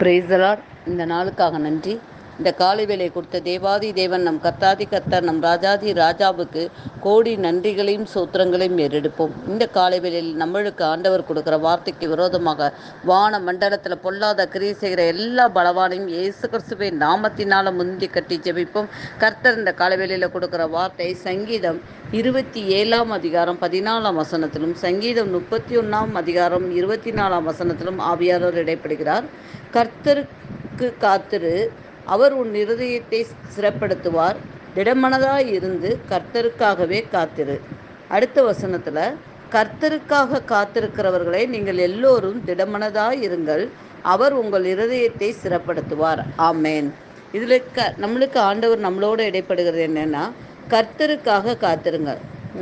பிரேசலார் இந்த நாளுக்காக நன்றி. இந்த காலை வேலை கொடுத்த தேவாதி தேவன் நம் கர்த்தாதி கர்த்தர் நம் ராஜாதி ராஜாவுக்கு கோடி நன்றிகளையும் சூத்திரங்களையும் ஏறெடுப்போம். இந்த காலை வேளையில் நம்மளுக்கு ஆண்டவர் கொடுக்குற வார்த்தைக்கு விரோதமாக வான மண்டலத்தில் பொல்லாத கிரியை செய்கிற எல்லா பலவானையும் இயேசு கிறிஸ்துவை நாமத்தினால முந்தி கட்டி ஜெபிப்போம். கர்த்தர் இந்த காலை வேளையில் கொடுக்குற வார்த்தை சங்கீதம் இருபத்தி ஏழாம் அதிகாரம் பதினாலாம் வசனத்திலும் சங்கீதம் முப்பத்தி ஒன்றாம் அதிகாரம் இருபத்தி நாலாம் வசனத்திலும் ஆவியாளர் இடைப்படுகிறார். கர்த்தருக்கு காத்திரு அவர் உன் இருதயத்தை சிறப்படுத்துவார் திடமனதாய் இருந்து கர்த்தருக்காகவே காத்திரு. அடுத்த வசனத்தில் கர்த்தருக்காக காத்திருக்கிறவர்களை நீங்கள் எல்லோரும் திடமனதாய் இருங்கள் அவர் உங்கள் இருதயத்தை சிறப்படுத்துவார் ஆமேன். இதில் க நம்மளுக்கு ஆண்டவர் நம்மளோட இடைப்படுகிறது என்னென்னா கர்த்தருக்காக காத்திருங்க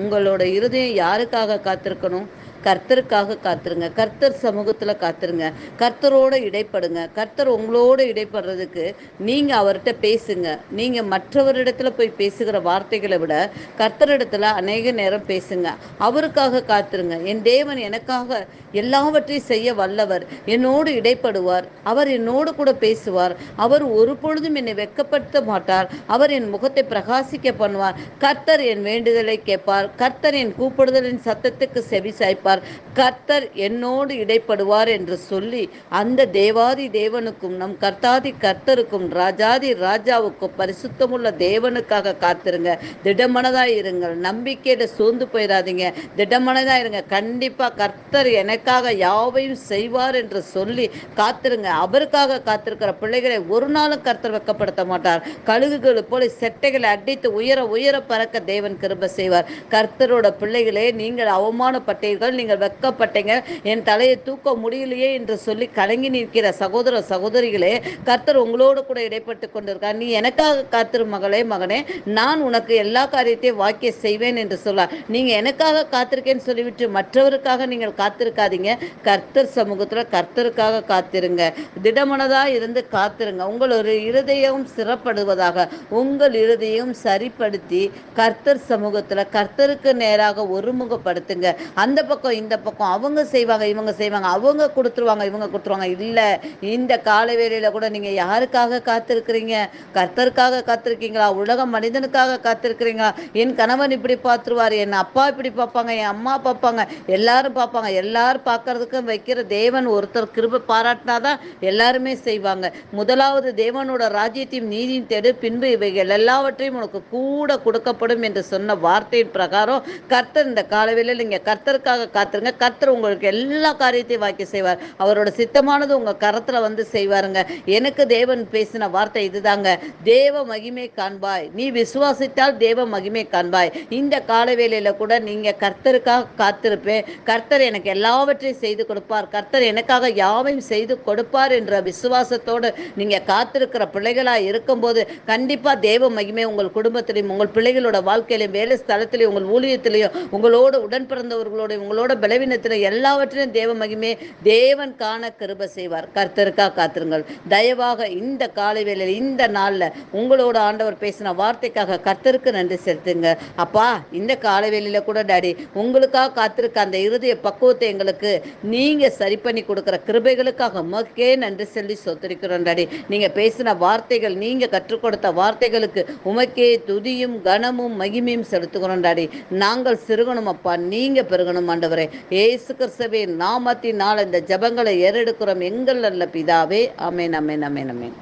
உங்களோட இருதயம் யாருக்காக காத்திருக்கணும்? கர்த்தருக்காக காத்துருங்க. கர்த்தர் சமூகத்தில் காத்துருங்க. கர்த்தரோடு இடைப்படுங்க. கர்த்தர் உங்களோட இடைப்படுறதுக்கு நீங்கள் அவர்கிட்ட பேசுங்க. நீங்கள் மற்றவரிடத்துல போய் பேசுகிற வார்த்தைகளை விட கர்த்தரிடத்துல அநேக நேரம் பேசுங்க. அவருக்காக காத்துருங்க. என் தேவன் எனக்காக எல்லாவற்றையும் செய்ய வல்லவர். என்னோடு இடைப்படுவார். அவர் என்னோடு கூட பேசுவார். அவர் ஒரு பொழுதும் என்னை வெக்கப்படுத்த மாட்டார். அவர் என் முகத்தை பிரகாசிக்க பண்ணுவார். கர்த்தர் என் வேண்டுதலை கேட்பார். கர்த்தர் என் கூப்பிடுதலின் சத்தத்துக்கு செவி சாய்ப்பார். கர்த்தர் என்னோடு இடைப்படுவார் என்று சொல்லி அந்த தேவாதி தேவனுக்கும் நம் கர்த்தாதி கர்த்தருக்கும் ராஜாதி ராஜாவுக்கும் பரிசுத்தமுள்ள தேவனுக்காக காத்திருங்க. திடமனதாக இருங்கள். நம்பிக்கையில சோர்ந்து போயிடாதீங்க திடமனதாக இருங்க. கண்டிப்பாக கர்த்தர் எனக்காக யாவையும் செய்வார் என்று சொல்லி காத்திருங்க. அவருக்காக காத்திருக்கிற பிள்ளைகளை ஒரு நாளும் கர்த்தர் வெக்கப்படுத்த மாட்டார். கழுகுகளை போல செட்டைகளை அடித்து உயர உயர பறக்க தேவன் கிருப செய்வார். கர்த்தரோட பிள்ளைகளே நீங்கள் அவமானப்பட்டீர்கள். நீங்கள் வெக்கப்பட்டீங்க என் தலையை தூக்க முடியலையே என்று சொல்லி கலங்கி நிற்கிற சகோதர சகோதரிகளே கர்த்தர் உங்களோடு கூட இடைப்பட்டு கொண்டிருக்கார். நீ எனக்காக காத்திரு மகளே மகனே. நான் உனக்கு எல்லா காரியத்தையும் வாக்கிய செய்வேன் என்று சொல்லார் நீங்க எனக்காக காத்திருக்கேன்னு சொல்லிவிட்டு மற்றவருக்காக நீங்கள் காத்திருக்காதீங்க. கர்த்தர் சமூகத்தில் கர்த்தருக்காக காத்திருங்க. திடமனதா இருந்து காத்திருங்க. உங்களோட இருதயம் சிறப்படுவதாக உங்கள் இருதயம் சரிப்படுத்தி கர்த்தர் சமூகத்தில் கர்த்தருக்கு நேராக ஒருமுகப்படுத்துங்க. அந்த பக்கம் இந்த பக்கம் அவங்க செய்வாங்க இவங்க செய்வாங்க அவங்க கொடுத்துருவாங்க இவங்க கொடுத்துருவாங்க. இல்லை இந்த காலவேளையில கூட நீங்க யாருக்காக காத்திருக்கிறீங்க? கர்த்தருக்காக காத்திருக்கீங்களா? உலக மனிதனுக்காக காத்திருக்கிறீங்களா? என் கணவன் இப்படி பார்த்துருவாரு என் அப்பா இப்படி பார்ப்பாங்க என் அம்மா பார்ப்பாங்க எல்லாரும் பார்ப்பாங்க. எல்லாரும் பார்க்கறதுக்கும் வைக்கிற தேவன் ஒருத்தர் கிருப பாராட்டினாதான் எல்லாருமே செய்வாங்க. முதலாவது தேவனோட ராஜ்யத்தையும் நீதியும் தேடு பின்பு இவைகள் எல்லாவற்றையும் உனக்கு கூட கொடுக்கப்படும் என்று சொன்ன வார்த்தையின் பிரகாரம் கர்த்தர் இந்த காலவேளையில் நீங்கள் கர்த்தருக்காக காத்துருங்க. கர்த்தர் உங்களுக்கு எல்லா காரியத்தையும் வாக்கி செய்வார். அவரோட சித்தமானது உங்கள் கரத்தில் வந்து செய்வாருங்க. எனக்கு தேவன் பேசின வார்த்தை இதுதாங்க. தேவ மகிமை காண்பாய். நீ விசுவாசித்தால் தேவ மகிமை காண்பாய். இந்த காலவேளையில் கூட நீங்கள் கர்த்தருக்காக காத்திருப்பேன். கர்த்தர் எனக்கு எல்லாவற்றையும் செய்து கொடுப்பார். கர்த்தர் எனக்காக யாவையும் செய்து கொடுப்பார் என்ற விசுவாசத்தோடு நீங்கள் காத்திருக்கிற பிள்ளைகளாக இருக்கும்போது கண்டிப்பாக தேவ மகிமை உங்கள் குடும்பத்திலையும் உங்கள் பிள்ளைகளோட வாழ்க்கையிலையும் வேலை ஸ்தலத்திலையும் உங்கள் ஊழியத்திலையும் உங்களோட உடன் பிறந்தவர்களோட உங்களோட பலவீனத்திலும் எல்லாவற்றிலும் தேவ மகிமே தேவன் காண கிருப செய்வார். கர்த்தருக்காக காத்திருங்கள். தயவாக இந்த காலை வேளையில் இந்த நாளில் உங்களோட ஆண்டவர் பேசின வார்த்தைக்காக கர்த்தருக்கு நன்றி செலுத்துங்க. அப்பா இந்த காலை வேளையில் கூட டாடி உங்களுக்காக காத்திருக்க அந்த இருதய பக்குவத்தை எங்களுக்கு நீங்க சரி பண்ணி கொடுக்குற கிருபைகளுக்காக மக்கே நன்றி சொல்லி சொத்திருக்கிறோம் டாடி. நீங்கள் பேசின வார்த்தைகள் நீங்கள் கற்றுக் கொடுத்த வார்த்தைகளுக்கு உமக்கே துதியும் கனமும் மகிமையும் செலுத்துகிறோம் டாடி. நாங்கள் சிறுகணும் அப்பா நீங்கள் பெருகணும் ஆண்டவர். ஏசு கிறிஸ்தவே நாமத்தினால் இந்த ஜபங்களை ஏறெடுக்கிறோம் எங்கள் நல்ல பிதாவே. அமேன் அமேன் அமேன் அமேன்